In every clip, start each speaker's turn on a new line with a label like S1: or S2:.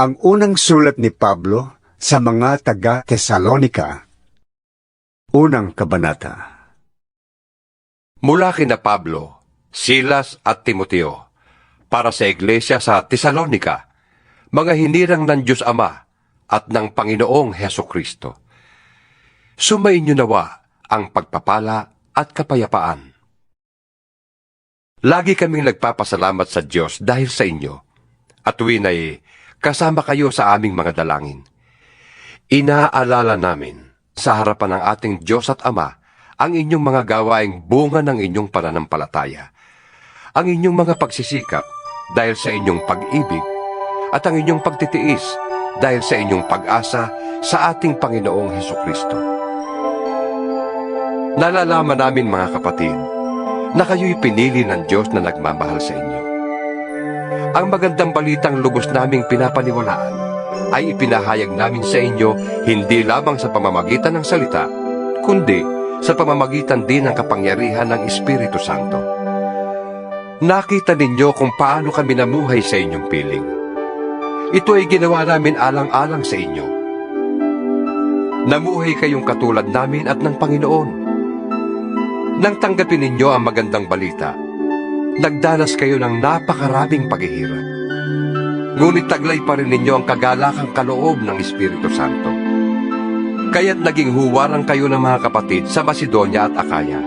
S1: Ang unang sulat ni Pablo sa mga taga Tesalonika. Unang kabanata.
S2: Mula kina Pablo, Silas at Timoteo, para sa iglesia sa Tesalonika, mga hinirang ng Diyos Ama at ng Panginoong Heso Kristo. Sumainyo nawa ang pagpapala at kapayapaan. Lagi kaming nagpapasalamat sa Diyos dahil sa inyo, at tuwin ay kasama kayo sa aming mga dalangin. Inaalala namin sa harapan ng ating Diyos at Ama ang inyong mga gawaing bunga ng inyong pananampalataya, ang inyong mga pagsisikap dahil sa inyong pag-ibig, at ang inyong pagtitiis dahil sa inyong pag-asa sa ating Panginoong Heso Kristo. Nalalaman namin mga kapatid na kayo'y pinili ng Diyos na nagmamahal sa inyo. Ang magandang balitang lubos naming pinapaniwalaan ay ipinahayag namin sa inyo hindi lamang sa pamamagitan ng salita, kundi sa pamamagitan din ng kapangyarihan ng Espiritu Santo. Nakita ninyo kung paano kami namuhay sa inyong piling. Ito ay ginawa namin alang-alang sa inyo. Namuhay kayong katulad namin at ng Panginoon. Nang tanggapin ninyo ang magandang balita, nagdanas kayo ng napakaraming paghihirap. Ngunit taglay pa rin ninyo ang kagalakang kaloob ng Espiritu Santo. Kaya't naging huwarang kayo ng mga kapatid sa Macedonia at Akaya.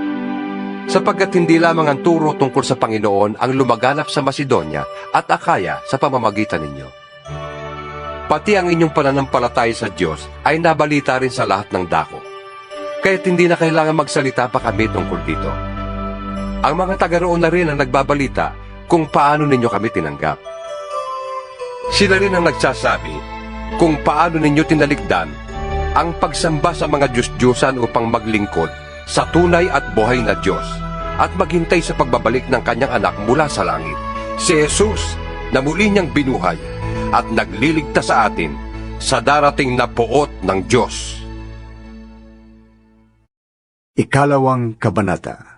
S2: Sapagkat hindi lamang ang turo tungkol sa Panginoon ang lumaganap sa Macedonia at Akaya sa pamamagitan ninyo. Pati ang inyong pananampalataya sa Diyos ay nabalita rin sa lahat ng dako. Kaya't hindi na kailangan magsalita pa kami tungkol dito. Ang mga taga roon na rin ang nagbabalita kung paano ninyo kami tinanggap. Sila rin ang nagsasabi kung paano ninyo tinalikdan ang pagsamba sa mga Diyos-Diyosan upang maglingkod sa tunay at buhay na Diyos at maghintay sa pagbabalik ng kanyang anak mula sa langit, si Jesus na muli niyang binuhay at nagliligtas sa atin sa darating na puot ng Diyos.
S1: Ikalawang kabanata.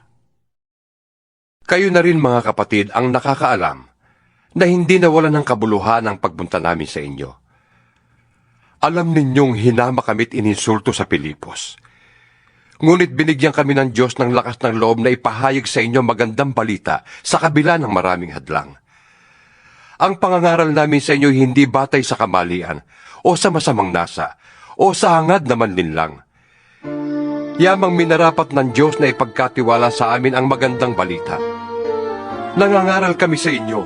S2: Kayo na rin mga kapatid ang nakakaalam na hindi nawala ng kabuluhan ang pagpunta namin sa inyo. Alam ninyong hinama kami't ininsulto sa Pilipos. Ngunit binigyan kami ng Diyos ng lakas ng loob na ipahayag sa inyo magandang balita sa kabila ng maraming hadlang. Ang pangangaral namin sa inyo hindi batay sa kamalian o sa masamang nasa o sa hangad naman din lang. Yamang minarapat ng Diyos na ipagkatiwala sa amin ang magandang balita. Nangangaral kami sa inyo,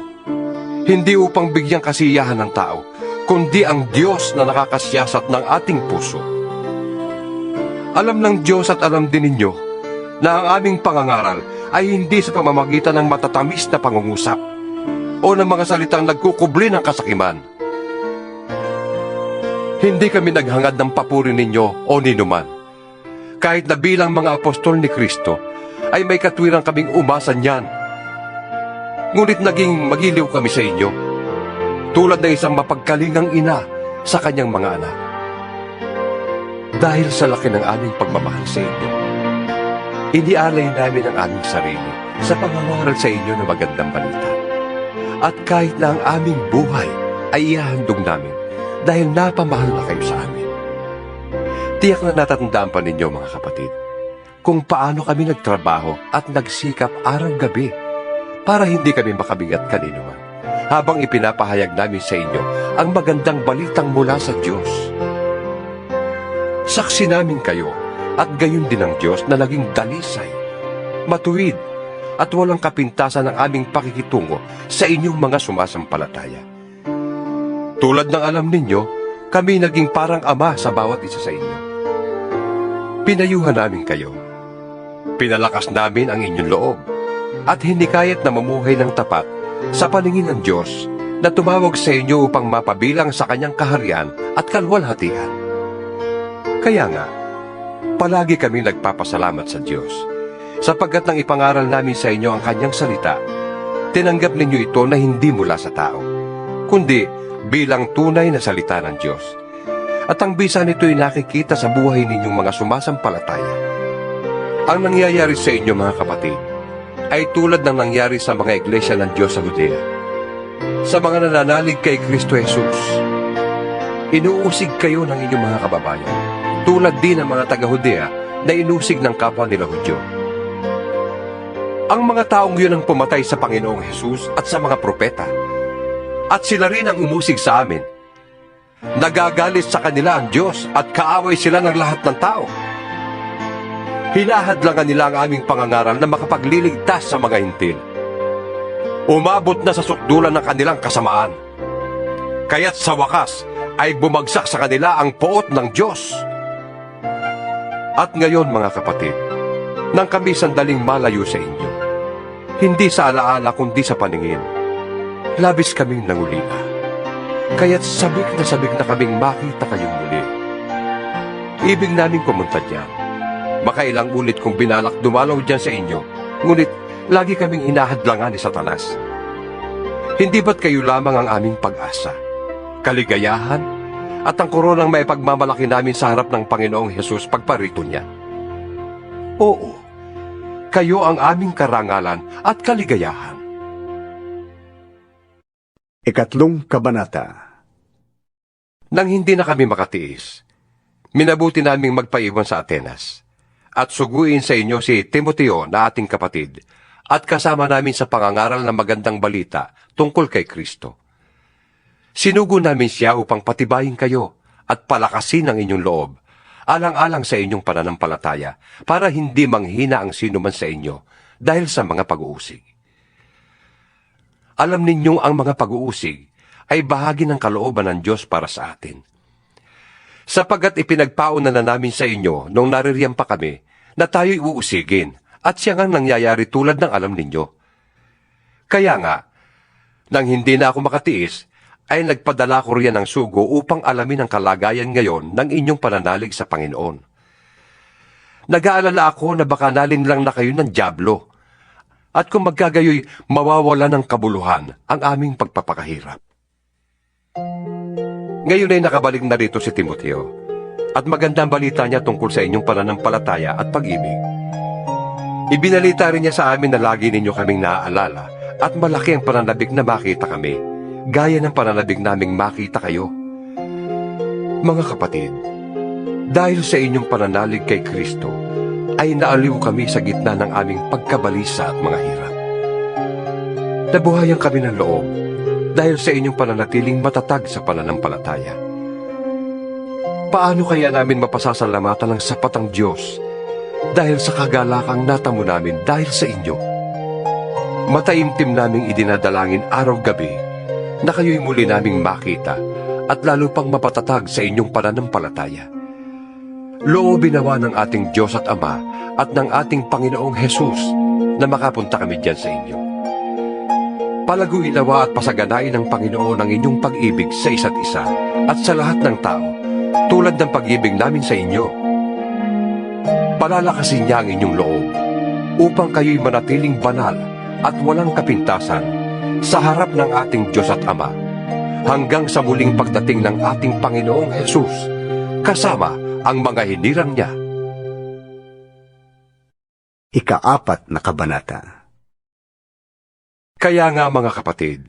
S2: hindi upang bigyang kasiyahan ng tao, kundi ang Diyos na nakakasyasat ng ating puso. Alam ng Diyos at alam din ninyo na ang aming pangangaral ay hindi sa pamamagitan ng matatamis na pangungusap o ng mga salitang nagkukubli ng kasakiman. Hindi kami naghangad ng papuri ninyo o ninuman kahit na bilang mga apostol ni Kristo, ay may katwirang kaming umasa niyan. Ngunit naging magiliw kami sa inyo, tulad ng isang mapagkalingang ina sa kanyang mga anak. Dahil sa laki ng aming pagmamahal sa inyo, inialay namin ang aming sarili sa pangangaral sa inyo ng magandang balita. At kahit na ang aming buhay ay ihahandog namin dahil napamahal na kayo sa amin. Tiyak na natatandaan pa ninyo mga kapatid kung paano kami nagtrabaho at nagsikap araw-gabi para hindi kami makabigat kanino man habang ipinapahayag namin sa inyo ang magandang balitang mula sa Diyos. Saksi namin kayo at gayon din ang Diyos na naging dalisay, matuwid at walang kapintasan ng aming pakikitungo sa inyong mga sumasampalataya. Tulad ng alam ninyo, kami naging parang ama sa bawat isa sa inyo. Pinayuhan namin kayo. Pinalakas namin ang inyong loob at hinikayat na mamuhay ng tapat sa paningin ng Diyos na tumawag sa inyo upang mapabilang sa kanyang kaharian at kalwalhatian. Kaya nga, palagi kami nagpapasalamat sa Diyos sapagkat nang ipangaral namin sa inyo ang kanyang salita, tinanggap ninyo ito na hindi mula sa tao, kundi bilang tunay na salita ng Diyos at ang bisa nito ay nakikita sa buhay ninyong mga sumasampalataya. Ang nangyayari sa inyo mga kapatid ay tulad ng nangyari sa mga iglesia ng Diyos sa Judea. Sa mga nananalig kay Kristo Jesus, Inuusig kayo ng inyong mga kababayan, tulad din ng mga taga-Hudea na inusig ng kapwa nila Hudyo. Ang mga taong yun ang pumatay sa Panginoong Hesus at sa mga propeta. At sila rin ang umusig sa amin. Nagagalit sa kanila ang Diyos at kaaway sila ng lahat ng tao. Hinahadlangan nila ang aming pangangaral na makapagliligtas sa mga hintil. Umabot na sa sukdulan ng kanilang kasamaan. Kaya't sa wakas ay bumagsak sa kanila ang poot ng Diyos. At ngayon mga kapatid, nang kami sandaling malayo sa inyo, hindi sa alaala kundi sa paningin, labis kaming nangulila. Kaya't sabik na sabik na kaming makita kayong muli. Ibig namin pumunta diyan. Makailang ulit kong binalak dumalaw dyan sa inyo, ngunit lagi kaming hinahadlangan ni Satanas. Hindi ba't kayo lamang ang aming pag-asa, kaligayahan, at ang koronang may pagmamalaki namin sa harap ng Panginoong Hesus pagparito niya? Oo, kayo ang aming karangalan at kaligayahan.
S1: Ikatlong kabanata.
S2: Nang hindi na kami makatiis, minabuti naming magpaiwan sa Atenas at suguin sa inyo si Timoteo na ating kapatid at kasama namin sa pangangaral ng magandang balita tungkol kay Kristo. Sinugo namin siya upang patibayin kayo at palakasin ang inyong loob, alang-alang sa inyong pananampalataya, para hindi manghina ang sino man sa inyo dahil sa mga pag-uusig. Alam ninyong ang mga pag-uusig ay bahagi ng kalooban ng Diyos para sa atin. Sapagat ipinagpauna na namin sa inyo nung naririyan pa kami na tayo'y uusigin at siya nga nangyayari tulad ng alam ninyo. Kaya nga, nang hindi na ako makatiis, ay nagpadala ko riyan ng sugo upang alamin ang kalagayan ngayon ng inyong pananalig sa Panginoon. Nag-aalala ako na baka nalin lang na kayo ng Diablo at kung magkagayoy mawawala ng kabuluhan ang aming pagpapakahirap. Ngayon ay nakabalik na rito si Timoteo at magandang balita niya tungkol sa inyong pananampalataya at pag-ibig. Ibinalita rin niya sa amin na lagi ninyo kaming naaalala at malaki ang pananabik na makita kami, gaya ng pananabik naming makita kayo. Mga kapatid, dahil sa inyong pananalig kay Kristo, ay naaliw kami sa gitna ng aming pagkabalisa at mga hirap. Nabuhayan kami ng loob dahil sa inyong pananatiling matatag sa pananampalataya. Paano kaya namin mapasasalamatan ng sapat ang Diyos dahil sa kagalakang natamo namin dahil sa inyo? Mataimtim naming idinadalangin araw-gabi na kayo'y muli naming makita at lalo pang mapatatag sa inyong pananampalataya. Loobin nawa ng ating Diyos at Ama at ng ating Panginoong Hesus na makapunta kami diyan sa inyo. Palaguin nawa at pasaganain ng Panginoon ang inyong pag-ibig sa isa't isa at sa lahat ng tao, tulad ng pag-ibig namin sa inyo. Palalakasin niya ang inyong loob upang kayo'y manatiling banal at walang kapintasan sa harap ng ating Diyos at Ama hanggang sa muling pagdating ng ating Panginoong Hesus kasama ang mga hinirang niya.
S1: Ikaapat na kabanata.
S2: Kaya nga mga kapatid,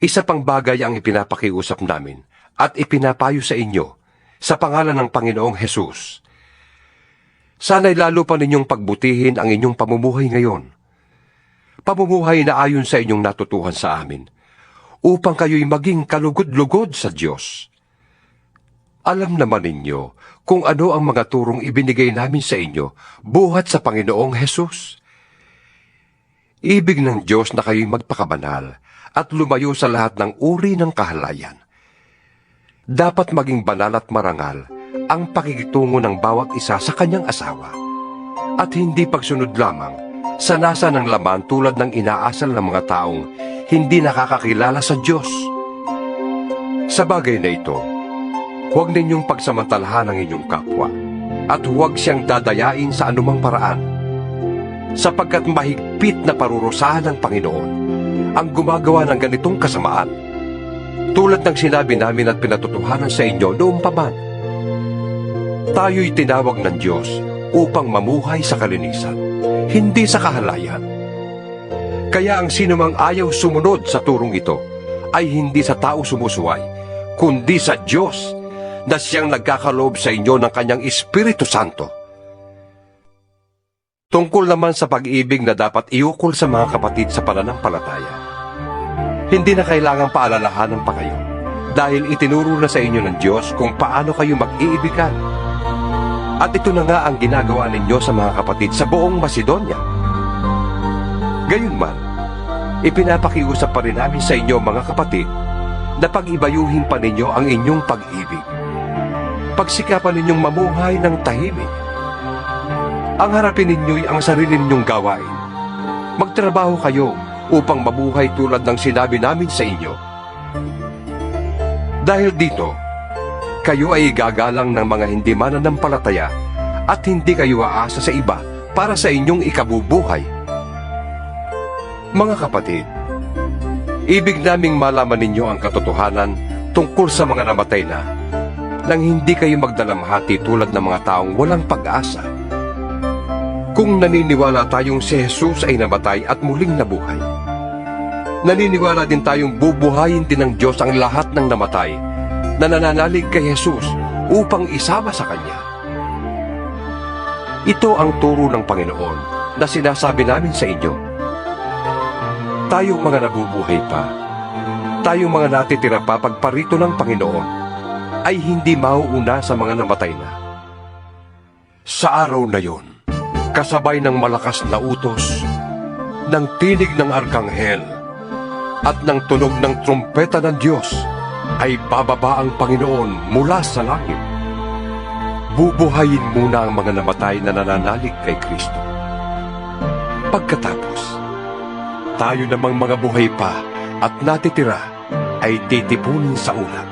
S2: isa pang bagay ang ipinapakiusap namin at ipinapayo sa inyo sa pangalan ng Panginoong Hesus. Sana'y lalo pa ninyong pagbutihin ang inyong pamumuhay ngayon. Pamumuhay na ayon sa inyong natutuhan sa amin, upang kayo'y maging kalugod-lugod sa Diyos. Alam naman ninyo kung ano ang mga turong ibinigay namin sa inyo buhat sa Panginoong Hesus. Ibig ng Diyos na kayo'y magpakabanal at lumayo sa lahat ng uri ng kahalayan. Dapat maging banal at marangal ang pakikitungo ng bawat isa sa kanyang asawa at hindi pagsunod lamang sa nasa ng laman tulad ng inaasal ng mga taong hindi nakakakilala sa Diyos. Sa bagay na ito, huwag ninyong pagsamantalahan ang inyong kapwa at huwag siyang dadayain sa anumang paraan sapagkat mahigpit na parurusahan ng Panginoon ang gumagawa ng ganitong kasamaan. Tulad ng sinabi namin at pinatutuhanan sa inyo noong paman. Tayo'y tinawag ng Diyos upang mamuhay sa kalinisan, hindi sa kahalayan. Kaya ang sinumang ayaw sumunod sa turong ito ay hindi sa tao sumusuway, kundi sa Diyos na siyang nagkakaloob sa inyo ng kanyang Espiritu Santo. Tungkol naman sa pag-ibig na dapat iukol sa mga kapatid sa pananampalataya. Hindi na kailangang paalalahanan pa kayo dahil itinuro na sa inyo ng Diyos kung paano kayo mag-iibigan. At ito na nga ang ginagawa ninyo sa mga kapatid sa buong Macedonia. Gayunman, ipinapakiusap pa rin namin sa inyo mga kapatid na pag-ibayuhin pa ninyo ang inyong pag-ibig. Pagsikapan ninyong mamuhay ng tahimik. Ang harapin ninyo'y ang sarili ninyong gawain. Magtrabaho kayo upang mabuhay tulad ng sinabi namin sa inyo. Dahil dito, kayo ay gagalang ng mga hindi mananampalataya at hindi kayo aasa sa iba para sa inyong ikabubuhay. Mga kapatid, ibig naming malaman ninyo ang katotohanan tungkol sa mga namatay na nang hindi kayo magdalamhati tulad ng mga taong walang pag-asa. Kung naniniwala tayong si Jesus ay namatay at muling nabuhay, naniniwala din tayong bubuhayin din ng Diyos ang lahat ng namatay na nananalig kay Jesus upang isama sa Kanya. Ito ang turo ng Panginoon na sinasabi namin sa inyo. Tayong mga nabubuhay pa, tayong mga natitira pa pagparito ng Panginoon, ay hindi mauuna sa mga namatay na. Sa araw na yon, kasabay ng malakas na utos, ng tinig ng arkanghel, at ng tunog ng trumpeta ng Diyos, ay bababa ang Panginoon mula sa langit. Bubuhayin muna ang mga namatay na nananalig kay Kristo. Pagkatapos, tayo namang mga buhay pa at natitira ay titipunin sa ulap.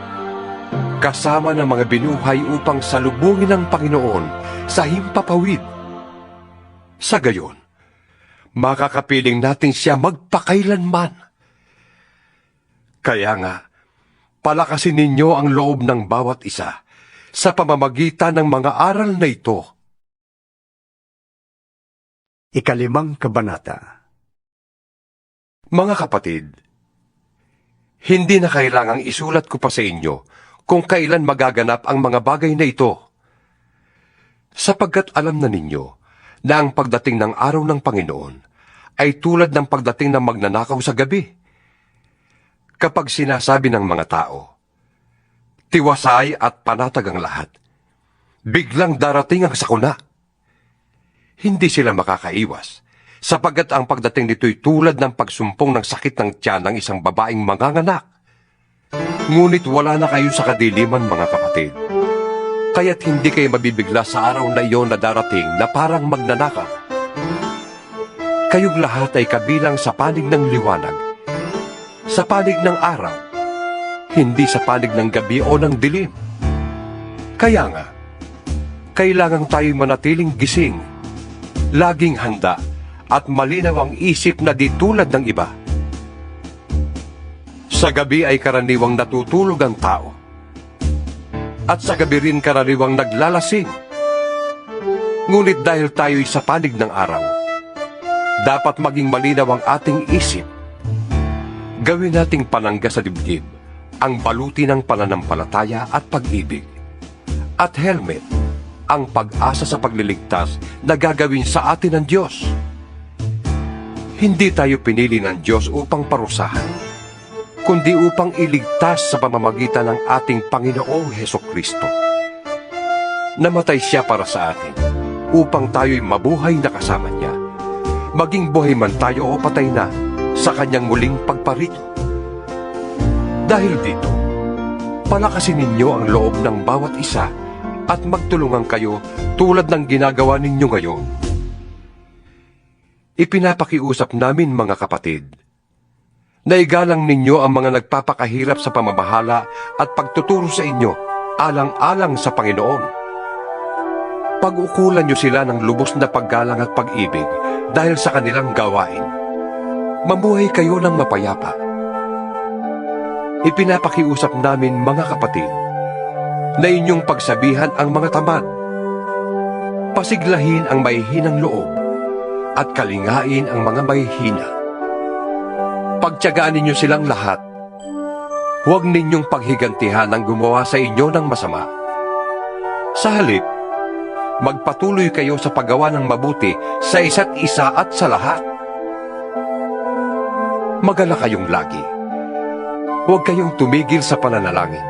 S2: Kasama ng mga binuhay upang salubungin ang Panginoon sa himpapawid. Sa gayon, makakapiling natin siya magpakailanman. Kaya nga, palakasin ninyo ang loob ng bawat isa sa pamamagitan ng mga aral na ito.
S1: Ikalimang kabanata.
S2: Mga kapatid, hindi na kailangang isulat ko pa sa inyo kung kailan magaganap ang mga bagay na ito. Sapagkat alam na ninyo na ang pagdating ng araw ng Panginoon ay tulad ng pagdating ng magnanakaw sa gabi. Kapag sinasabi ng mga tao, tiwasay at panatag ang lahat, biglang darating ang sakuna. Hindi sila makakaiwas sapagkat ang pagdating nito'y tulad ng pagsumpong ng sakit ng tiyan ng isang babaeng manganganak. Ngunit wala na kayo sa kadiliman, mga kapatid. Kaya't hindi kayo mabibigla sa araw na iyon na darating na parang magnanakaw. Kayong lahat ay kabilang sa panig ng liwanag, sa panig ng araw, hindi sa panig ng gabi o ng dilim. Kaya nga, kailangan tayo manatiling gising, laging handa, at malinaw ang isip na di tulad ng iba. Sa gabi ay karaniwang natutulog ang tao. At sa gabi rin karaniwang naglalasing. Ngunit dahil tayo'y sa panig ng araw, dapat maging malinaw ang ating isip. Gawin nating panangga sa dibdib ang baluti ng pananampalataya at pag-ibig. At helmet, ang pag-asa sa pagliligtas na gagawin sa atin ng Diyos. Hindi tayo pinili ng Diyos upang parusahan, kundi upang iligtas sa pamamagitan ng ating Panginoong Heso Kristo. Namatay siya para sa atin, upang tayo'y mabuhay na kasama niya. Maging buhay man tayo o patay na sa kanyang muling pagparito. Dahil dito, palakasin ninyo ang loob ng bawat isa at magtulungan kayo tulad ng ginagawa ninyo ngayon. Ipinapakiusap namin mga kapatid, na igalang ninyo ang mga nagpapakahirap sa pamamahala at pagtuturo sa inyo alang-alang sa Panginoon. Pag-ukulan nyo sila ng lubos na paggalang at pag-ibig dahil sa kanilang gawain. Mamuhay kayo ng mapayapa. Ipinapakiusap namin mga kapatid na inyong pagsabihan ang mga tamad. Pasiglahin ang may hinang loob at kalingain ang mga may hina. Pagtyagaan ninyo silang lahat. huwag ninyong paghigantihan ang gumawa sa inyo ng masama. Sa halip, magpatuloy kayo sa paggawa ng mabuti sa isa't isa at sa lahat. Magala kayong lagi. Huwag kayong tumigil sa pananalangin.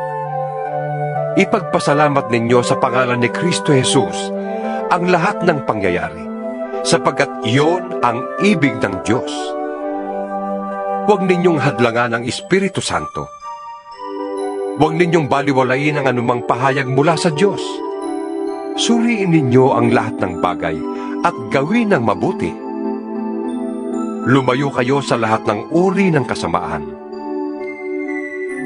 S2: Ipagpasalamat ninyo sa pangalan ni Kristo Jesus ang lahat ng pangyayari, sapagkat iyon ang ibig ng Diyos. Huwag ninyong hadlangan ang Espiritu Santo. Huwag ninyong baliwalain ang anumang pahayag mula sa Diyos. Suriin ninyo ang lahat ng bagay at gawin ng mabuti. Lumayo kayo sa lahat ng uri ng kasamaan.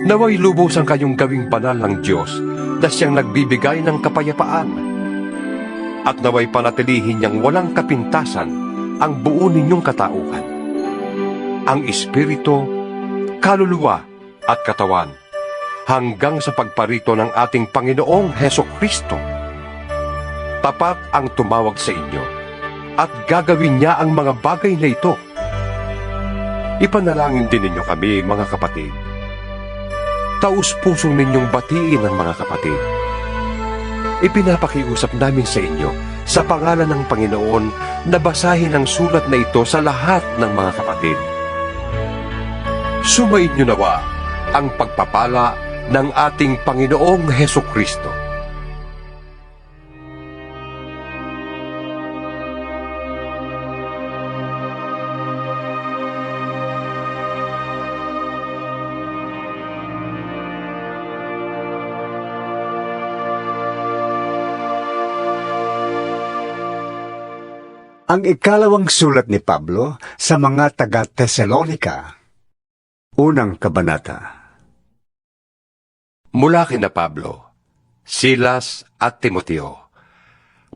S2: Naway lubusan kayong gawing banal ng Diyos na siyang nagbibigay ng kapayapaan. At naway panatilihin niyang walang kapintasan ang buo ninyong katauhan. Ang Espiritu, kaluluwa at katawan hanggang sa pagparito ng ating Panginoong Heso Kristo. Tapat ang tumawag sa inyo at gagawin niya ang mga bagay na ito. Ipanalangin din ninyo kami, mga kapatid. Taus-pusong ninyong batiin ang mga kapatid. Ipinapakiusap namin sa inyo sa pangalan ng Panginoon na basahin ang sulat na ito sa lahat ng mga kapatid. Sumayin niyo nawa ang pagpapala ng ating Panginoong Heso Kristo.
S1: Ang ikalawang sulat ni Pablo sa mga taga-Tesalonika. Unang kabanata.
S2: Mula kina Pablo, Silas at Timoteo,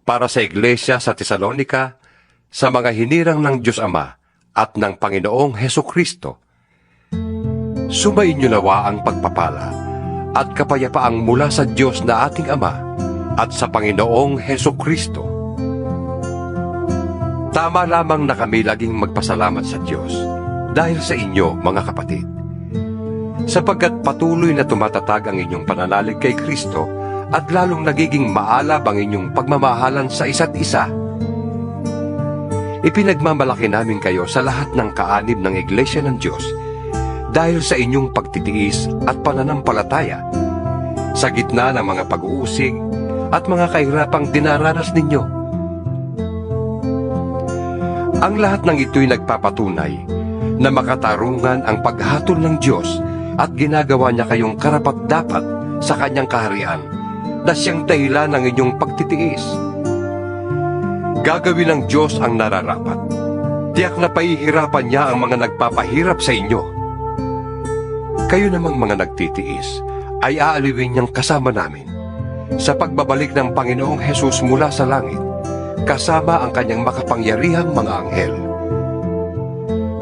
S2: para sa iglesia sa Tesalonika, sa mga hinirang ng Diyos Ama at ng Panginoong Heso Kristo. Sumayin niyo nawa ang pagpapala at kapayapaang mula sa Diyos na ating Ama at sa Panginoong Heso Kristo. Tama lamang na kami laging magpasalamat sa Diyos dahil sa inyo, mga kapatid sapagkat patuloy na tumatatag ang inyong pananalig kay Kristo at lalong nagiging maalab ang inyong pagmamahalan sa isa't isa. Ipinagmamalaki namin kayo sa lahat ng kaanib ng Iglesia ng Diyos dahil sa inyong pagtitiis at pananampalataya sa gitna ng mga pag-uusig at mga kahirapang dinaranas ninyo. Ang lahat ng ito'y nagpapatunay na makatarungan ang paghatol ng Diyos at ginagawa niya kayong karapat-dapat sa kanyang kaharian na siyang dahilan ng inyong pagtitiis. Gagawin ng Diyos ang nararapat. Tiyak na pahihirapan niya ang mga nagpapahirap sa inyo. Kayo namang mga nagtitiis ay aaliwin niyang kasama namin sa pagbabalik ng Panginoong Hesus mula sa langit kasama ang kanyang makapangyarihang mga anghel.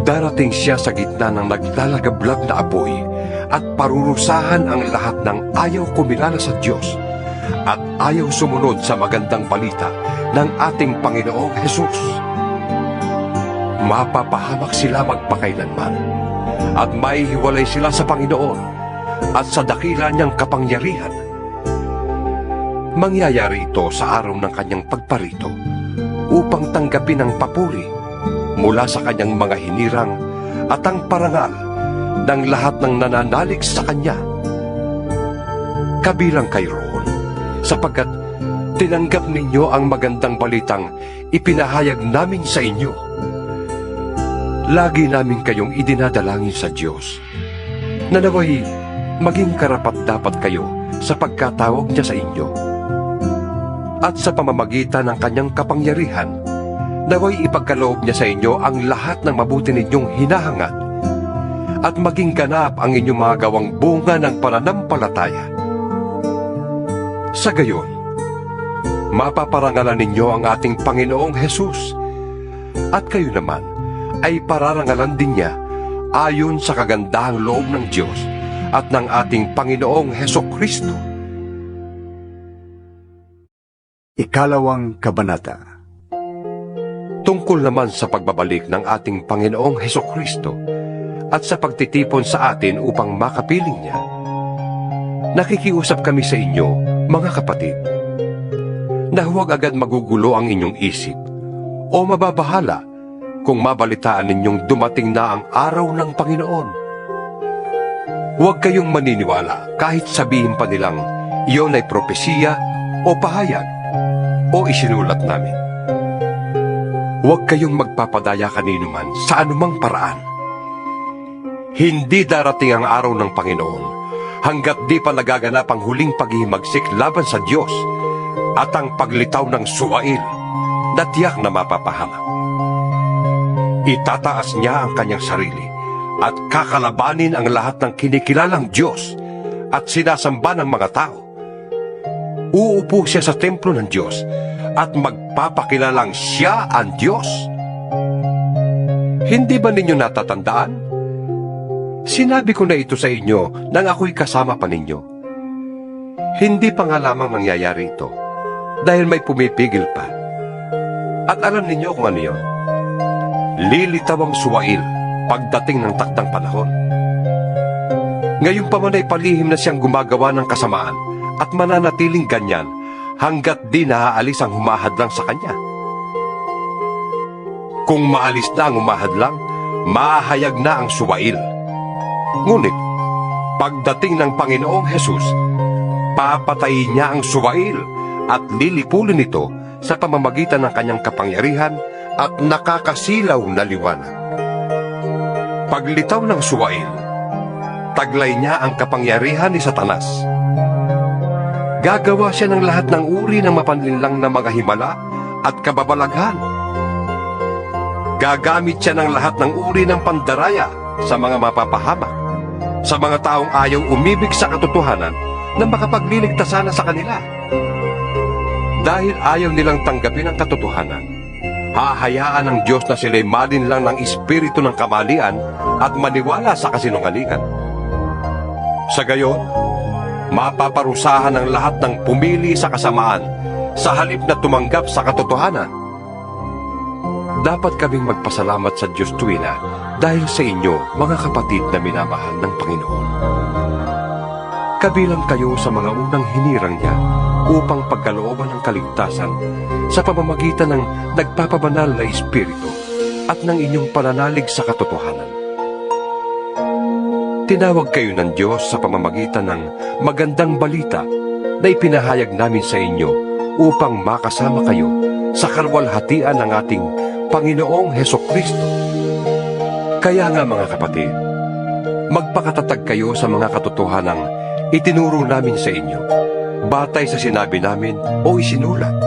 S2: Darating siya sa gitna ng naglalagablag na apoy at parurusahan ang lahat ng ayaw kumilala sa Diyos at ayaw sumunod sa magandang balita ng ating Panginoong Hesus. Mapapahamak sila magpakailanman at maihiwalay sila sa Panginoon at sa dakila niyang kapangyarihan. Mangyayari ito sa araw ng kanyang pagparito upang tanggapin ang papuri mula sa kanyang mga hinirang at ang parangal ng lahat ng nananalig sa Kanya. Kabilang kayo roon, sapagkat tinanggap ninyo ang magandang balitang ipinahayag namin sa inyo. Lagi namin kayong idinadalangin sa Diyos, na naway maging karapat-dapat kayo sa pagkatawag niya sa inyo. At sa pamamagitan ng kanyang kapangyarihan, naway ipagkaloob niya sa inyo ang lahat ng mabuti ninyong hinahangad at maging ganap ang inyong mga gawang bunga ng pananampalataya. Sa gayon, mapaparangalan ninyo ang ating Panginoong Hesus at kayo naman ay pararangalan din niya ayon sa kagandahang loob ng Diyos at ng ating Panginoong Heso Kristo.
S1: Ikalawang kabanata.
S2: Tungkol naman sa pagbabalik ng ating Panginoong Heso Kristo at sa pagtitipon sa atin upang makapiling niya, nakikiusap kami sa inyo, mga kapatid, na huwag agad magugulo ang inyong isip o mababahala kung mabalitaan ninyong dumating na ang araw ng Panginoon. Huwag kayong maniniwala kahit sabihin pa nilang iyon ay propesiya o pahayag o isinulat namin. Huwag kayong magpapadaya kanino man sa anumang paraan. Hindi darating ang araw ng Panginoon hanggat di pa nagaganap ang huling paghihimagsik laban sa Diyos at ang paglitaw ng suwail na tiyak na mapapahamak. Itataas niya ang kanyang sarili at kakalabanin ang lahat ng kinikilalang Diyos at sinasamba ng mga tao. Uupo siya sa templo ng Diyos at magpapakilalang siya ang Diyos. Hindi ba ninyo natatandaan? Sinabi ko na ito sa inyo nang ako'y kasama pa ninyo. Hindi pa nga lamang mangyayari ito dahil may pumipigil pa. At alam ninyo kung ano yun. Lilitaw ang suwail pagdating ng takdang panahon. Ngayon pa man ay palihim na siyang gumagawa ng kasamaan at mananatiling ganyan hanggat di naaalis ang humahadlang sa kanya. Kung maalis na ang humahadlang, mahayag na ang suwail. Ngunit, pagdating ng Panginoong Hesus, papatayin niya ang suwail at lilipulin ito sa pamamagitan ng kanyang kapangyarihan at nakakasilaw na liwanag. Paglitaw ng suwail, taglay niya ang kapangyarihan ni Satanas. Gagawa siya ng lahat ng uri ng mapanlinlang na mga himala at kababalaghan. Gagamit siya ng lahat ng uri ng pandaraya sa mga mapapahamak, sa mga taong ayaw umibig sa katotohanan na makapagliligtas sana sa kanila. Dahil ayaw nilang tanggapin ang katotohanan, hahayaan ng Diyos na sila'y malin lang ng espiritu ng kamalian at maniwala sa kasinungalingan. Sa gayon, mapaparusahan ng lahat ng pumili sa kasamaan sa halip na tumanggap sa katotohanan. Dapat kaming magpasalamat sa Diyos tuwina dahil sa inyo, mga kapatid na minamahal ng Panginoon. Kabilang kayo sa mga unang hinirang niya upang pagkalooban ng kaligtasan sa pamamagitan ng nagpapabanal na Espiritu at ng inyong pananalig sa katotohanan. Tinawag kayo ng Diyos sa pamamagitan ng magandang balita na ipinahayag namin sa inyo upang makasama kayo sa kalwalhatian ng ating Panginoong Heso Kristo. Kaya nga mga kapatid, magpakatatag kayo sa mga katotohanang itinuro namin sa inyo, batay sa sinabi namin o isinulat.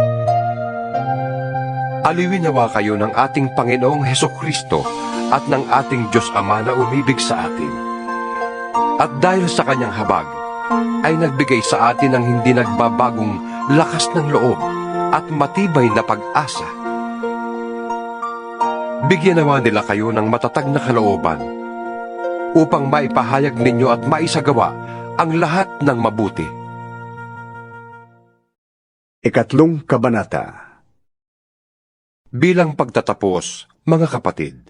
S2: Aliwin nawa kayo ng ating Panginoong Heso Kristo at ng ating Diyos Ama na umibig sa atin. At dahil sa kanyang habag, ay nagbigay sa atin ng hindi nagbabagong lakas ng loob at matibay na pag-asa. Bigyan nawa nila kayo ng matatag na kalooban upang maipahayag ninyo at maisagawa ang lahat ng mabuti.
S1: Ikatlong Kabanata
S2: Bilang pagtatapos, mga kapatid,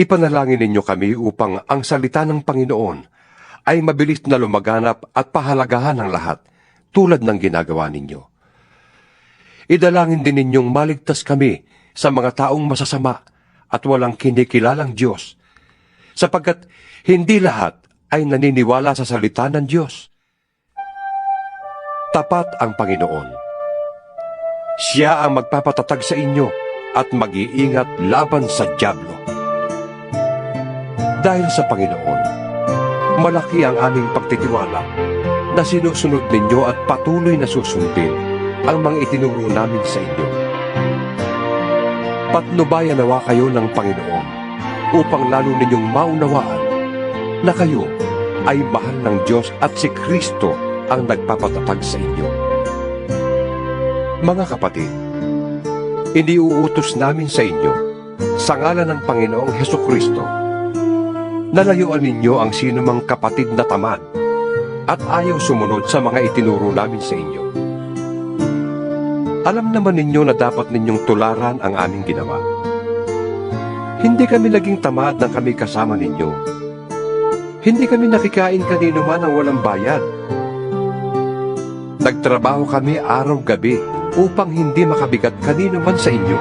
S2: ipanalangin ninyo kami upang ang salita ng Panginoon ay mabilis na lumaganap at pahalagahan ng lahat tulad ng ginagawa ninyo. Idalangin din ninyong maligtas kami sa mga taong masasama at walang kinikilalang Diyos, sapagkat hindi lahat ay naniniwala sa salita ng Diyos. Tapat ang Panginoon. Siya ang magpapatatag sa inyo at mag-iingat laban sa Diablo. Dahil sa Panginoon, malaki ang aming pagtitiwala na sinusunod ninyo at patuloy na susundin ang mga itinuro namin sa inyo. Patnubayan nawa kayo ng Panginoon upang lalo ninyong maunawaan na kayo ay mahal ng Diyos at si Kristo ang nagpapatatag sa inyo. Mga kapatid, iniuutos namin sa inyo sa ngalan ng Panginoong Heso Kristo nalayuan ninyo ang sinumang kapatid na tamad at ayaw sumunod sa mga itinuro namin sa inyo. Alam naman ninyo na dapat ninyong tularan ang aming ginawa. Hindi kami naging tamad na kami kasama ninyo. Hindi kami nakikain kanino man ang walang bayad. Nagtrabaho kami araw-gabi upang hindi makabigat kanino man sa inyo.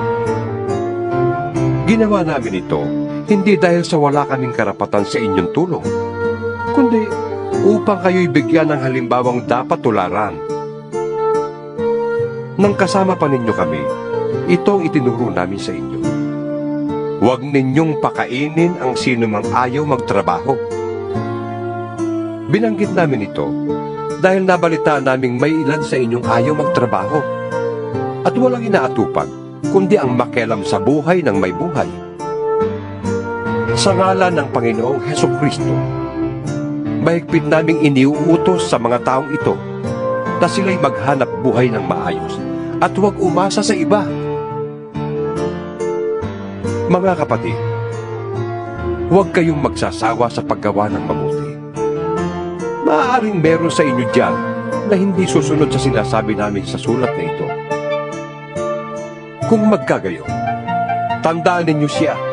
S2: Ginawa namin ito hindi dahil sa wala kaming karapatan sa inyong tulong, kundi upang kayo'y bigyan ng halimbawang dapat tularan. Nang kasama pa ninyo kami, ito ang itinuro namin sa inyo. Huwag ninyong pakainin ang sino mang ayaw magtrabaho. Binanggit namin ito dahil nabalita naming may ilan sa inyong ayaw magtrabaho at walang inaatupag kundi ang makialam sa buhay ng may buhay. Sa ngalan ng Panginoong Heso Kristo, mahigpit naming iniuutos sa mga taong ito na sila'y maghanap buhay ng maayos at huwag umasa sa iba. Mga kapatid, huwag kayong magsasawa sa paggawa ng mabuti. Maaaring meron sa inyo dyan na hindi susunod sa sinasabi namin sa sulat na ito. Kung magkagayo, tandaan ninyo siya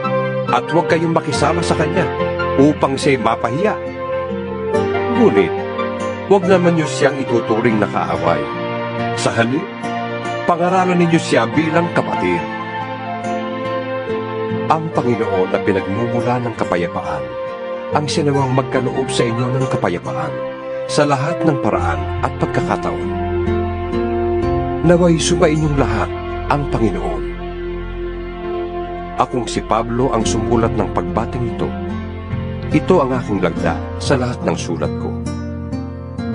S2: at huwag kayong makisama sa kanya upang siya'y mapahiya. Ngunit, huwag naman niyo siyang ituturing na kaaway. Sa halip, pangaralan ninyo siya bilang kapatid. Ang Panginoon na pinagmumula ng kapayapaan ang sinawang magkaloob sa inyo ng kapayapaan sa lahat ng paraan at pagkakataon. Naway sumainyong lahat ang Panginoon. Akong si Pablo ang sumulat ng pagbating ito. Ito ang aking lagda sa lahat ng sulat ko.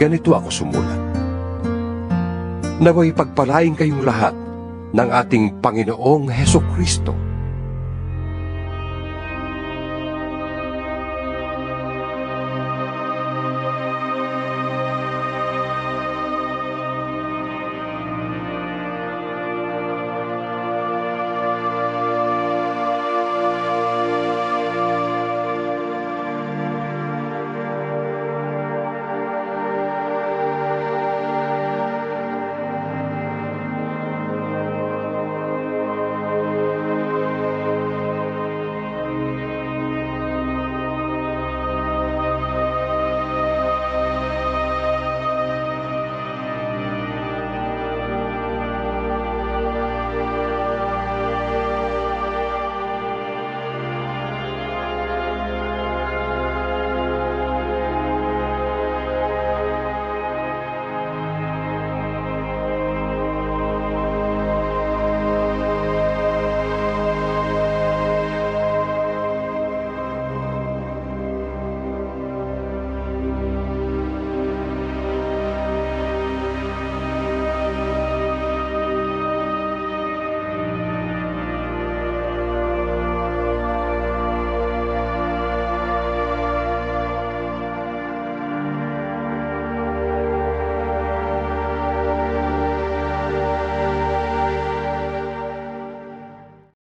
S2: Ganito ako sumulat. Naway pagpalain kayong lahat ng ating Panginoong Heso Kristo